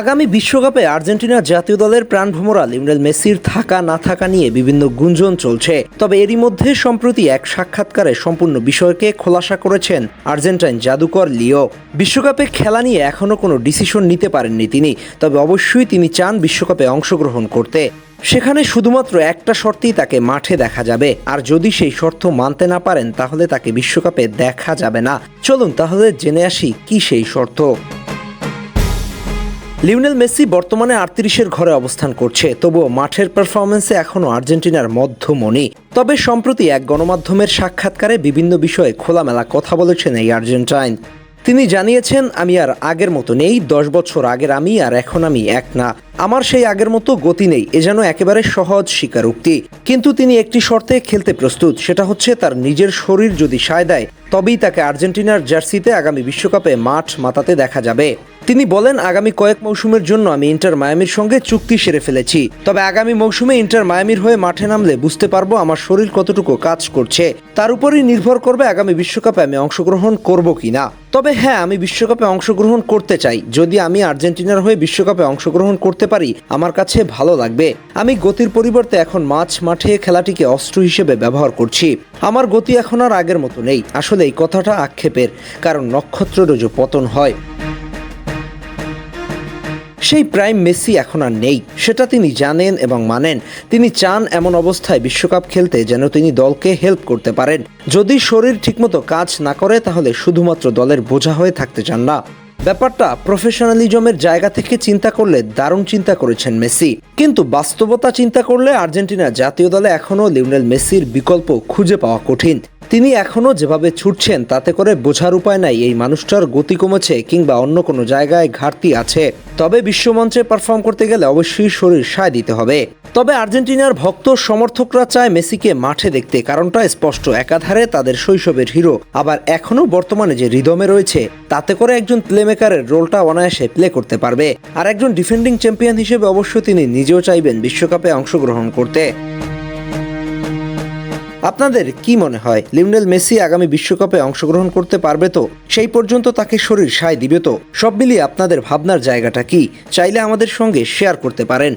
আগামী বিশ্বকাপে আর্জেন্টিনা জাতীয় দলের প্রাণভোমরা লিমরেল মেসির থাকা না থাকা নিয়ে বিভিন্ন গুঞ্জন চলছে। তবে এরই মধ্যে সম্প্রতি এক সাক্ষাৎকারে সম্পূর্ণ বিষয়কে খোলাসা করেছেন আর্জেন্টাইন জাদুকর লিও। বিশ্বকাপে খেলা নিয়ে এখনও কোনো ডিসিশন নিতে পারেননি তিনি, তবে অবশ্যই তিনি চান বিশ্বকাপে অংশগ্রহণ করতে। সেখানে শুধুমাত্র একটা শর্তেই তাকে মাঠে দেখা যাবে, আর যদি সেই শর্ত মানতে না পারেন তাহলে তাকে বিশ্বকাপে দেখা যাবে না। চলুন তাহলে জেনে আসি কি সেই শর্ত। লিওনেল মেসি বর্তমানে আটত্রিশের ঘরে অবস্থান করছে, তবুও মাঠের পারফরমেন্সে এখনও আর্জেন্টিনার মধ্যমণি। তবে সম্প্রতি এক গণমাধ্যমের সাক্ষাৎকারে বিভিন্ন বিষয়ে খোলামেলা কথা বলেছেন এই আর্জেন্টাইন। তিনি জানিয়েছেন, আমি আর আগের মতো নেই, দশ বছর আগের আমি আর এখন আমি এক না। আমার সেই আগের মতো গতি নেই, এ যেন একেবারে সহজ স্বীকারোক্তি। কিন্তু তিনি একটি শর্তে খেলতে প্রস্তুত, সেটা হচ্ছে তার নিজের শরীর যদি সায় দেয়, তবেই তাকে আর্জেন্টিনার জার্সিতে আগামী বিশ্বকাপে মাঠ মাতাতে দেখা যাবে। তিনি বলেন, আগামী কয়েক মৌসুমের জন্য আমি ইন্টার মায়ামির সঙ্গে চুক্তি সেরে ফেলেছি। তবে আগামী মৌসুমে ইন্টার মায়ামির হয়ে মাঠে নামলে বুঝতে পারব আমার শরীর কতটুকু কাজ করছে। তার উপরই নির্ভর করবে আগামী বিশ্বকাপে আমি অংশগ্রহণ করব কিনা। তবে হ্যাঁ আমি বিশ্বকাপে অংশগ্রহণ করতে চাই। যদি আমি আর্জেন্টিনার হয়ে বিশ্বকাপে অংশগ্রহণ করতে পারি, আমার কাছে ভালো লাগবে। আমি গতির পরিবর্তে এখন মাছ মাঠে খেলাটিকে অস্ত্র হিসেবে ব্যবহার করছি। আমার গতি এখন আর আগের মতো নেই। আসলে এই কথাটা আক্ষেপের, কারণ নক্ষত্রেরও যে পতন হয়। সেই প্রাইম মেসি এখন আর নেই। সেটা তিনি জানেন এবং মানেন। তিনি চান এমন অবস্থায় বিশ্বকাপ খেলতে যেন তিনি দলকে হেল্প করতে পারেন। যদি শরীর ঠিকমতো কাজ না করে, তাহলে শুধুমাত্র দলের বোঝা হয়ে থাকতে চান না। ব্যাপারটা প্রফেশনালিজমের জায়গা থেকে চিন্তা করলে দারুণ চিন্তা করেছেন মেসি। কিন্তু বাস্তবতা চিন্তা করলে আর্জেন্টিনা জাতীয় দলে এখনও লিওনেল মেসির বিকল্প খুঁজে পাওয়া কঠিন। তিনি এখনও যেভাবে ছুটছেন, তাতে করে বোঝার উপায় নাই। এই মানুষটার গতি কমেছে কিংবা অন্য কোনো জায়গায় ঘাটতি আছে। তবে বিশ্বমঞ্চে পারফর্ম করতে গেলে অবশ্যই শরীর সায় দিতে হবে। তবে আর্জেন্টিনার ভক্ত সমর্থকরা চায় মেসিকে মাঠে দেখতে। কারণটা স্পষ্ট, একাধারে তাদের শৈশবের হিরো আবার এখনও বর্তমানে যে রিদমে রয়েছে, তাতে করে একজন প্লেমেকারের রোলটা অনায়াসে প্লে করতে পারবে। আর একজন ডিফেন্ডিং চ্যাম্পিয়ন হিসেবে অবশ্য তিনি নিজেও চাইবেন বিশ্বকাপে অংশগ্রহণ করতে। আপনাদের কি মনে হয়, লিওনেল মেসি আগামী বিশ্বকাপে অংশগ্রহণ করতে পারবে তো? সেই পর্যন্ত তাকে শরীর সায় দিবে তো? সব মিলিয়ে আপনাদের ভাবনার জায়গাটা কি? চাইলে আমাদের সঙ্গে শেয়ার করতে পারেন।